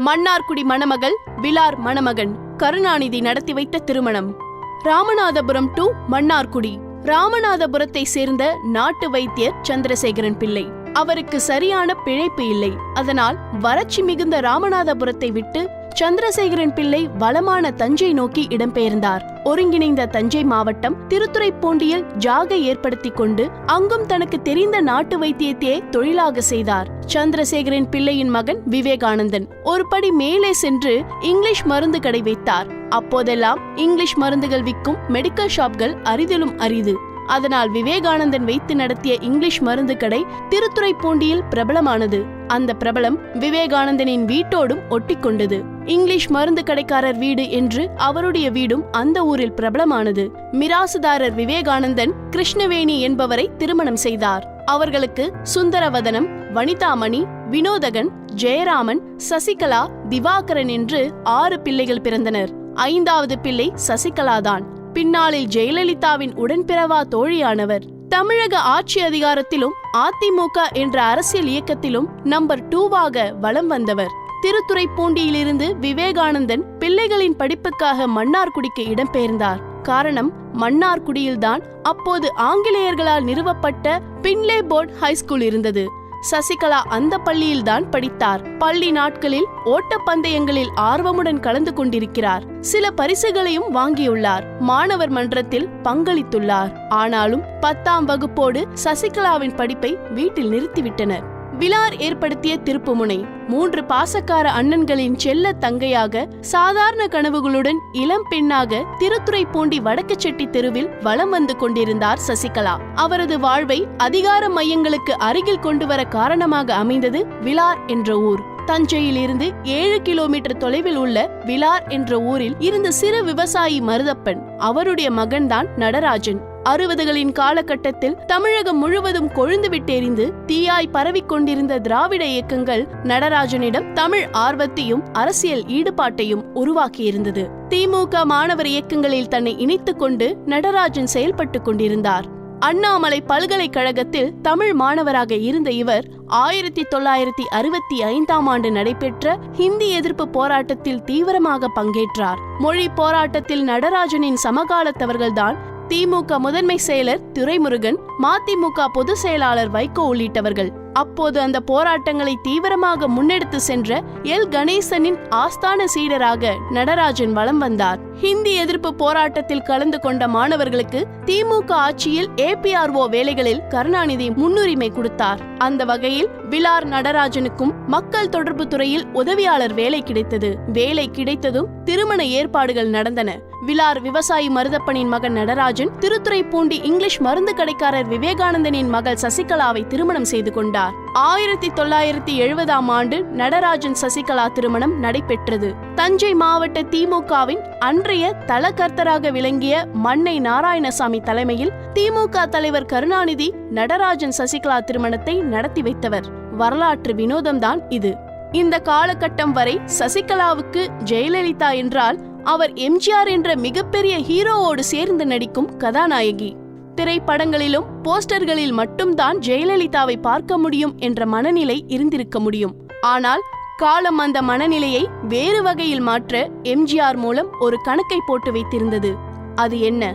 மன்னார்குடி மணமகள் விலார் மணமகன் கருணாநிதி நடத்தி வைத்த திருமணம். ராமநாதபுரம் டு மன்னார்குடி. ராமநாதபுரத்தை சேர்ந்த நாட்டு வைத்தியர் சந்திரசேகரன் பிள்ளை. அவருக்கு சரியான பிழைப்பு இல்லை. அதனால் வறட்சி மிகுந்த ராமநாதபுரத்தை விட்டு சந்திரசேகரன் பிள்ளை வளமான தஞ்சை நோக்கி இடம்பெயர்ந்தார். ஒருங்கிணைந்த தஞ்சை மாவட்டம் திருத்துறைப்பூண்டியில் ஜாகை ஏற்படுத்திக் கொண்டு அங்கும் தனக்கு தெரிந்த நாட்டு வைத்தியத்தையே தொழிலாக செய்தார். சந்திரசேகரின் பிள்ளையின் மகன் விவேகானந்தன் ஒரு படி மேலே சென்று இங்கிலீஷ் மருந்து கடை வைத்தார். அப்போதெல்லாம் இங்கிலீஷ் மருந்துகள் விற்கும் மெடிக்கல் ஷாப்கள் அரிதிலும் அரிது. அதனால் விவேகானந்தன் வைத்து நடத்திய இங்கிலீஷ் மருந்து கடை திருத்துறைப்பூண்டியில் பிரபலமானது. அந்த பிரபலம் விவேகானந்தனின் வீட்டோடும் ஒட்டிக்கொண்டது. இங்கிலீஷ் மருந்து கடைக்காரர் வீடு என்று அவருடைய வீடும் அந்த ஊரில் பிரபலமானது. மிராசுதாரர் விவேகானந்தன் கிருஷ்ணவேணி என்பவரை திருமணம் செய்தார். அவர்களுக்கு சுந்தரவதனம் வனிதாமணி வினோதகன் ஜெயராமன் சசிகலா திவாகரன் என்று ஆறு பிள்ளைகள் பிறந்தனர். ஐந்தாவது பிள்ளை சசிகலாதான். பின்னாளில் ஜெயலலிதாவின் உடன்பிறவா தோழியானவர். தமிழக ஆட்சி அதிகாரத்திலும் அதிமுக என்ற அரசியல் இயக்கத்திலும் நம்பர் டூவாக வலம் வந்தவர். திருத்துறைப்பூண்டியிலிருந்து விவேகானந்தன் பிள்ளைகளின் படிப்புக்காக மன்னார்குடிக்கு இடம்பெயர்ந்தார். காரணம் மன்னார்குடியில்தான் அப்போது ஆங்கிலேயர்களால் நிறுவப்பட்ட பின்லே போர்ட் ஹைஸ்கூல் இருந்தது. சசிகலா அந்த பள்ளியில்தான் படித்தார். பள்ளி நாட்களில் ஓட்டப்பந்தயங்களில் ஆர்வமுடன் கலந்து கொண்டிருக்கிறார். சில பரிசுகளையும் வாங்கியுள்ளார். மாணவர் மன்றத்தில் பங்களித்துள்ளார். ஆனாலும் பத்தாம் வகுப்போடு சசிகலாவின் படிப்பை வீட்டில் நிறுத்திவிட்டனர். விலார் ஏற்படுத்திய திருப்புமுனை. மூன்று பாசக்கார அண்ணன்களின் செல்ல தங்கையாக சாதாரண கனவுகளுடன் இளம் பெண்ணாக திருத்துறைப்பூண்டி வடக்கு செட்டி தெருவில் வலம் வந்து கொண்டிருந்தார் சசிகலா. அவரது வாழ்வை அதிகார மையங்களுக்கு அருகில் கொண்டு வர காரணமாக அமைந்தது விலார் என்ற ஊர். தஞ்சையில் இருந்து ஏழு கிலோமீட்டர் தொலைவில் உள்ள விலார் என்ற ஊரில் இருந்த சிறு விவசாயி மருதப்பன் அவருடைய மகன்தான் நடராஜன். அறுபதுகளின் காலகட்டத்தில் தமிழகம் முழுவதும் கொழுந்து விட்டெறிந்து தீயாய் பரவிக் கொண்டிருந்த திராவிட இயக்கங்கள் நடராஜனிடம் தமிழ் ஆர்வத்தையும் அரசியல் ஈடுபாட்டையும் உருவாக்கியிருந்தது. திமுக மாணவர் இயக்கங்களில் தன்னை இணைத்துக் கொண்டு நடராஜன் செயல்பட்டுக் கொண்டிருந்தார். அண்ணாமலை பல்கலைக்கழகத்தில் தமிழ் மாணவராக இருந்த இவர் ஆயிரத்தி தொள்ளாயிரத்தி அறுபத்தி ஐந்தாம் ஆண்டு நடைபெற்ற ஹிந்தி எதிர்ப்பு போராட்டத்தில் தீவிரமாக பங்கேற்றார். மொழி போராட்டத்தில் நடராஜனின் சமகாலத்தவர்கள்தான் திமுக முதன்மை செயலர் துரைமுருகன் மதிமுக பொதுச் செயலாளர் வைகோ உள்ளிட்டவர்கள். அப்போது அந்த போராட்டங்களை தீவிரமாக முன்னெடுத்து சென்ற எல். கணேசனின் ஆஸ்தான சீடராக நடராஜன் வலம் வந்தார். ஹிந்தி எதிர்ப்பு போராட்டத்தில் கலந்து கொண்ட மாணவர்களுக்கு திமுக ஆட்சியில் ஏபிஆர்ஓ வேலைகளில் கருணாநிதி முன்னுரிமை கொடுத்தார். அந்த வகையில் விலார் நடராஜனுக்கும் மக்கள் தொடர்பு துறையில் உதவியாளர் வேலை கிடைத்தது. வேலை கிடைத்ததும் திருமண ஏற்பாடுகள் நடந்தன. விலார் விவசாயி மருதப்பனின் மகன் நடராஜன் திருத்துறைப்பூண்டி இங்கிலீஷ் மருந்து கடைக்காரர் விவேகானந்தனின் மகள் சசிகலாவை திருமணம் செய்து கொண்டார். ஆயிரத்தி தொள்ளாயிரத்தி எழுபதாம் ஆண்டு நடராஜன் சசிகலா திருமணம் நடைபெற்றது. தஞ்சை மாவட்ட திமுகவின் அன்றைய தலகர்த்தராக விளங்கிய மன்னை நாராயணசாமி தலைமையில் திமுக தலைவர் கருணாநிதி நடராஜன் சசிகலா திருமணத்தை நடத்தி வைத்தவர். வரலாற்று வினோதம்தான் இது. இந்த காலகட்டம் வரை சசிகலாவுக்கு ஜெயலலிதா என்றால் அவர் எம்ஜிஆர் என்ற மிகப்பெரிய ஹீரோவோடு சேர்ந்து நடிக்கும் கதாநாயகி. திரைப்படங்களிலும் போஸ்டர்களில் மட்டும்தான் ஜெயலலிதாவை பார்க்க முடியும் என்ற மனநிலை இருந்திருக்க முடியும். ஆனால் காலம் அந்த மனநிலையை வேறு வகையில் மாற்ற எம்ஜிஆர் மூலம் ஒரு கணக்கை போட்டு வைத்திருந்தது. அது என்ன?